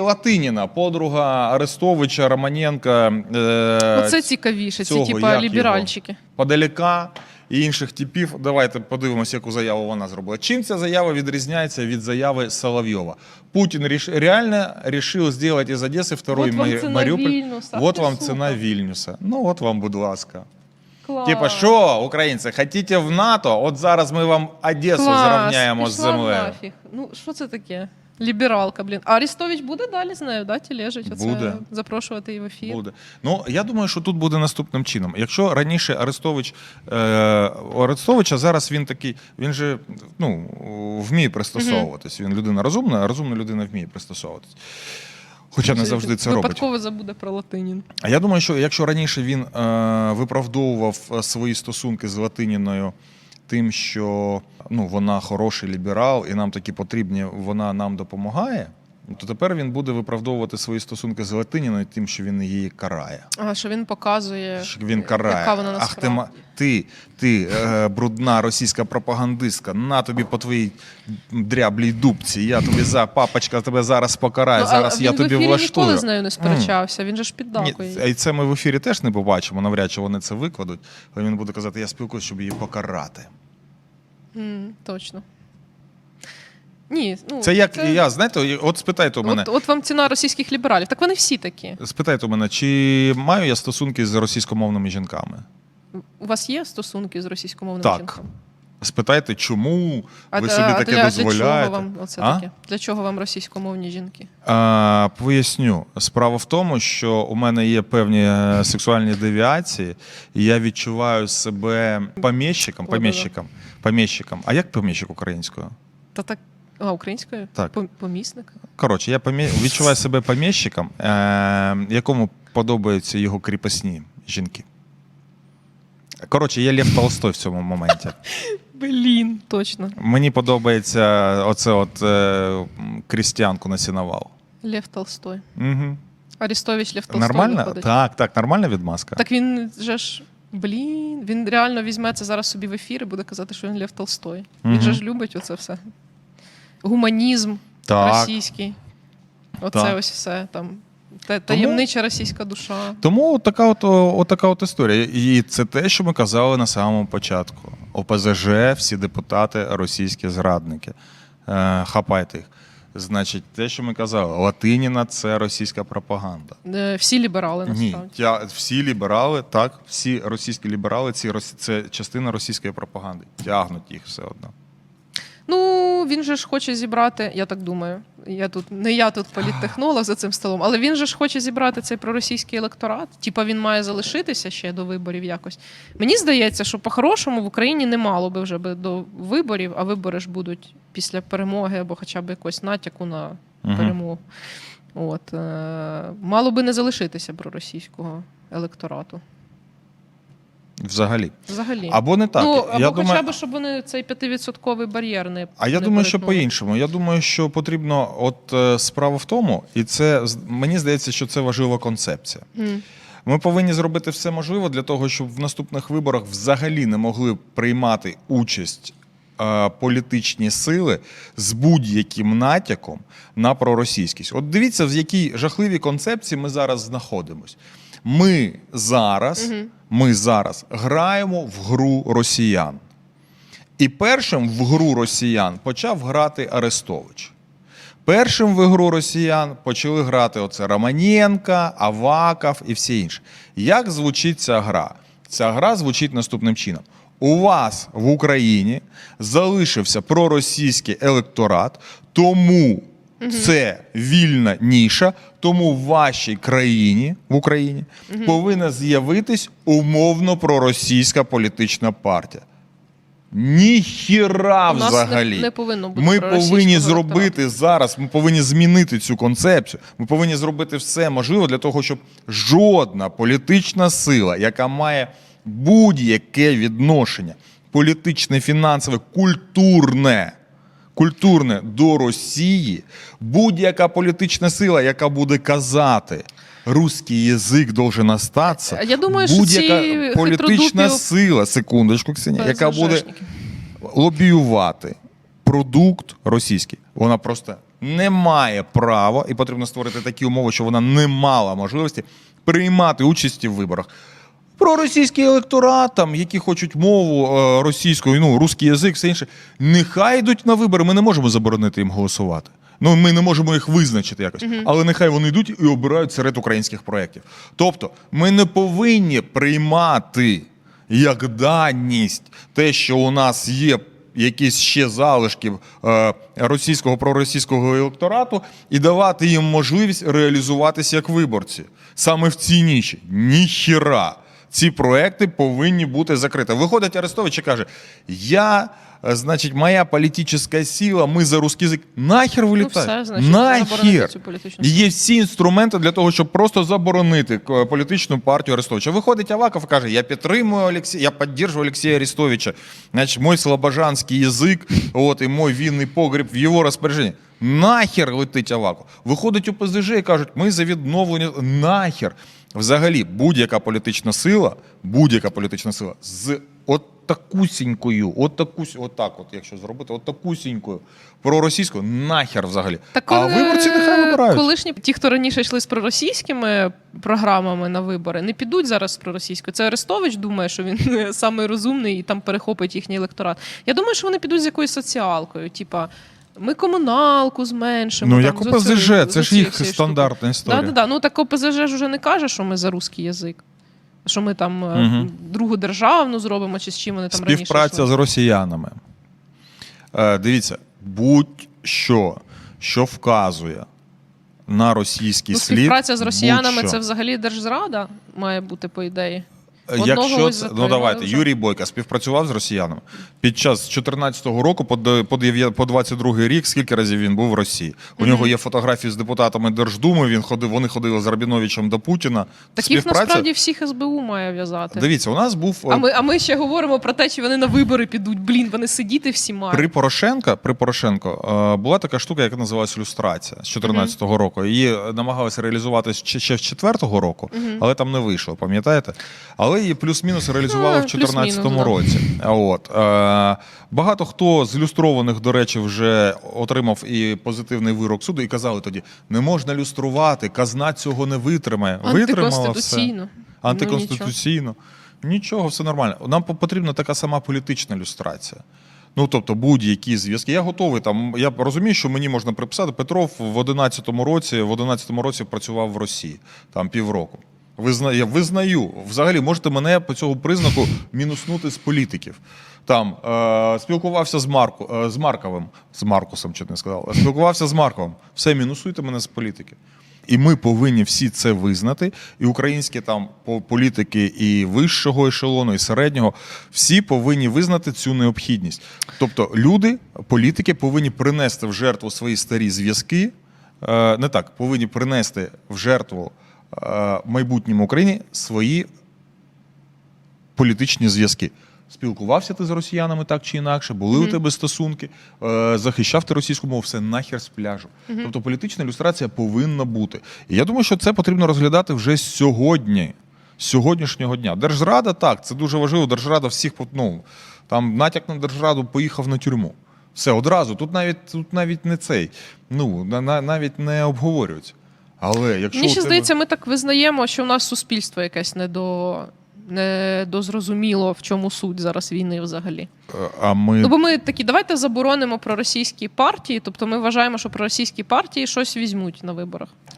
Латиніна, подруга Арестовича, Романенка. Е, Оце цікавіше, ці цього, типа як ліберальчики. Подаляка і інших типів. Давайте подивимося, яку заяву вона зробила. Чим ця заява відрізняється від заяви Соловйова? Путін ріш... реально решил сделать из Одессы второй Вот вам Маріуполь. Вільнюса. Вот вам ціна Вільнюса. Ну от вам, будь ласка. Клас. Типа, що, українці, хотіте в НАТО? От зараз ми вам Одесу Клас, зрівняємо з землею. нафіг. Ну, що це таке? Лібералка, блін. А Арестович буде далі з нею, да, тілежить? Оце Буде. Запрошувати її в ефір. Буде. Ну я думаю, що тут буде наступним чином. Якщо раніше Арестович е, Арестовича зараз він такий, він же ну вміє пристосовуватись. Він людина розумна, а розумна людина вміє пристосовуватись. Хоча не завжди це робить. Випадково забуде про Латинін. А я думаю, що якщо раніше він е, виправдовував е, свої стосунки з Латиніною тим, що ну, вона хороший ліберал, і нам такі потрібні, вона нам допомагає, то тепер він буде виправдовувати свої стосунки з Латиніною тим, що він її карає. А що він показує, Що він карає. яка вона Ах, ти, ти, ти е, брудна російська пропагандистка, на тобі по твоїй дряблій дубці. Я тобі за папочка тебе зараз покарає. Ну, зараз він я в тобі ефірі влаштую. ніколи з нею не сперечався, він же ж піддакує. і це ми в ефірі теж не побачимо. Навряд чи вони це викладуть. Але він буде казати, я спілкуюся, щоб її покарати. М, точно. Ні, ну, Це як я, знаєте, от спитайте у мене. От, от вам ціна російських лібералів. Так вони всі такі. Спитайте у мене, чи маю я стосунки з російськомовними жінками? У вас є стосунки з російськомовними Так. жінками? Спитайте, чому А, ви собі а таке для, дозволяєте? Для чого вам оце А? таке? Для чого вам російськомовні жінки? А, поясню. Справа в тому, що у мене є певні е, сексуальні девіації, і я відчуваю себе поміщиком, Ой, поміщиком, поміщиком. А як поміщик українською? Та так. А, українською? Так. Пом- Помісник? Коротше, я помі... відчуваю себе поміщиком, е... якому подобаються його кріпосні жінки. Коротше, я Лев Толстой в цьому моменті. Блін, точно. Мені подобається оце от е... крістіанку на сіновал. Лев Толстой. Угу. Арестович Лев Толстой Нормально? виходить. Так, так, нормальна відмазка. Так він же ж. Блін, він реально візьме це зараз собі в ефір і буде казати, що він Лев Толстой. Він же ж любить оце все. Гуманізм Так. російський. Оце Так. ось все там. Та- Таємнича російська душа. Тому така от, от така от історія. І це те, що ми казали на самому початку. ОПЗЖ, всі депутати російські зрадники. Е, хапайте їх. Значить, те, що ми казали, Латиніна це російська пропаганда. Е, Всі ліберали Ні, насправді. я, всі ліберали, так, всі російські ліберали, ці, це частина російської пропаганди. Тягнуть їх все одно. Ну, він же ж хоче зібрати, я так думаю. Я тут не я тут політтехнолог за цим столом, але він же ж хоче зібрати цей проросійський електорат. Типа він має залишитися ще до виборів якось. Мені здається, що по-хорошому в Україні не мало би вже би до виборів, а вибори ж будуть після перемоги або хоча б якось натяку на Мгм. перемогу. От, е- мало би не залишитися проросійського електорату. Взагалі. Взагалі. Або не так. ну, або я хоча думаю, б, щоб вони цей 5% бар'єр не А я не думаю, що по-іншому. Я думаю, що потрібно, от е, справа в тому, і це мені здається, що це важлива концепція. Мгм. Ми повинні зробити все можливе для того, щоб в наступних виборах взагалі не могли приймати участь е, політичні сили з будь-яким натяком на проросійськість. От дивіться, в якій жахливій концепції ми зараз знаходимось. Ми зараз, ми зараз граємо в гру росіян. І першим в гру росіян почав грати Арестович. Першим в ігру росіян почали грати оце Романенка, Аваков і всі інші. Як звучить ця гра? Ця гра звучить наступним чином: у вас в Україні залишився проросійський електорат, тому це вільна ніша, тому в вашій країні в Україні повинна з'явитись умовно проросійська політична партія. Ніхіра взагалі. не- не повинно бути Ми повинні електорату. зробити зараз. Ми повинні змінити цю концепцію. Ми повинні зробити все можливе для того, щоб жодна політична сила, яка має будь-яке відношення, політичне, фінансове, культурне. Культурне до Росії, будь-яка політична сила, яка буде казати, русський язик должен остатися. Я думаю, будь-яка політична хитродупі сила, секундочку, Ксенія, яка буде лобіювати продукт російський, вона просто не має права, і потрібно створити такі умови, що вона не мала можливості приймати участь в виборах. Про російський електорат, там, які хочуть мову е, російську, ну, русський язик, все інше. Нехай йдуть на вибори. Ми не можемо заборонити їм голосувати. Ну, ми не можемо їх визначити якось. Але нехай вони йдуть і обирають серед українських проєктів. Тобто, ми не повинні приймати як даність те, що у нас є якісь ще залишки е, російського проросійського електорату, і давати їм можливість реалізуватися як виборці. Саме в цій ніші. Ніхіра. Ці проекти повинні бути закриті. Виходить Арестович і каже: Я, е, значить, моя політична сила, ми за русский язик. Нахер Ну, вилітає? все, значить, Нахер. цю політичну І Є всі інструменти для того, щоб просто заборонити політичну партію Арестовича. Виходить Аваков і каже: Я підтримую Олексія, я підтримую Олексія Арестовича. Значить, мой слобожанський язик, от і мой вінний погріб в його розпорядженні. Нахер летить Аваков. Виходить ОПЗЖ і кажуть, ми за відновлення. Нахер. Взагалі, будь-яка політична сила, будь-яка політична сила з от такусінькою, от такусь, от так, от якщо зробити, от такусінькою проросійською, нахер взагалі. Так, а коли- виборці нехай вибирають. Колишні ті, хто раніше йшли з проросійськими програмами на вибори, не підуть зараз з проросійською. Це Арестович думає, що він самий розумний і там перехопить їхній електорат. Я думаю, що вони підуть з якоюсь соціалкою, типа. Ми комуналку зменшимо. Ну, там, як ОПЗЖ, оцею- це ж їх стандартна історія. Да, да, да. Ну так ОПЗЖ ж вже не каже, що ми за русський язик. Що ми там Мгм. другу державну зробимо, чи з чим вони там раніше. Співпраця з росіянами. Е, дивіться, будь-що, що вказує на російський Ну, слід. співпраця з росіянами це взагалі держзрада має бути, по ідеї. Якщо це, ну давайте, вже. Юрій Бойко співпрацював з росіянами під час 2014 року по, по, дев'я- по 22 рік, скільки разів він був в Росії. У нього є фотографії з депутатами Держдуми. Він ходив, вони ходили з Рабіновичем до Путіна. Так їх насправді всіх СБУ має в'язати. Дивіться, у нас був А е, ми, а ми ще говоримо про те, чи вони на вибори підуть. Блін, вони сидіти всі мають. При Порошенка, при Порошенко е, була така штука, яка називалась люстрація з 2014 року. Її намагалися реалізувати ще з 4 року, але там не вийшло, пам'ятаєте? Але її плюс-мінус реалізували в 2014 плюс-мінус, да. році. От е, багато хто з люстрованих, до речі, вже отримав і позитивний вирок суду, і казали тоді: не можна люструвати, казна цього не витримає. Витримала все. Антиконституційно. Ну, нічого. все нормально. Нам потрібна така сама політична люстрація. Ну, тобто, будь-які зв'язки. Я готовий там. Я розумію, що мені можна приписати. Петров в 11-му році, в 11-му році працював в Росії там півроку. Визна, я визнаю, взагалі можете мене по цьому признаку мінуснути з політиків. Там е, спілкувався з Марку, е, з Марковим, з Маркусом, чуть не сказав. Спілкувався з Марковим. Все, мінусуйте мене з політики. І ми повинні всі це визнати. І українські там по- політики і вищого ешелону, і середнього, всі повинні визнати цю необхідність. Тобто, люди, політики повинні принести в жертву свої старі зв'язки. е, Не так, повинні принести в жертву майбутньому Україні свої політичні зв'язки. Спілкувався ти з росіянами так чи інакше, були у тебе стосунки, е, захищав ти російську мову, все нахер з пляжу. Тобто політична ілюстрація повинна бути. І я думаю, що це потрібно розглядати вже сьогодні, сьогоднішнього дня. Держрада так, це дуже важливо. Держрада всіх ну, там натяк на держраду поїхав на тюрму. Все одразу. Тут навіть тут навіть не цей. Ну на, на- навіть не обговорюється. Але якщо Мені ще тебе- здається, ми так визнаємо, що в нас суспільство якесь недо... недозрозуміло, в чому суть зараз війни взагалі. Е, а ми Ну, бо ми такі, давайте заборонимо проросійські партії, тобто ми вважаємо, що проросійські партії щось візьмуть на виборах.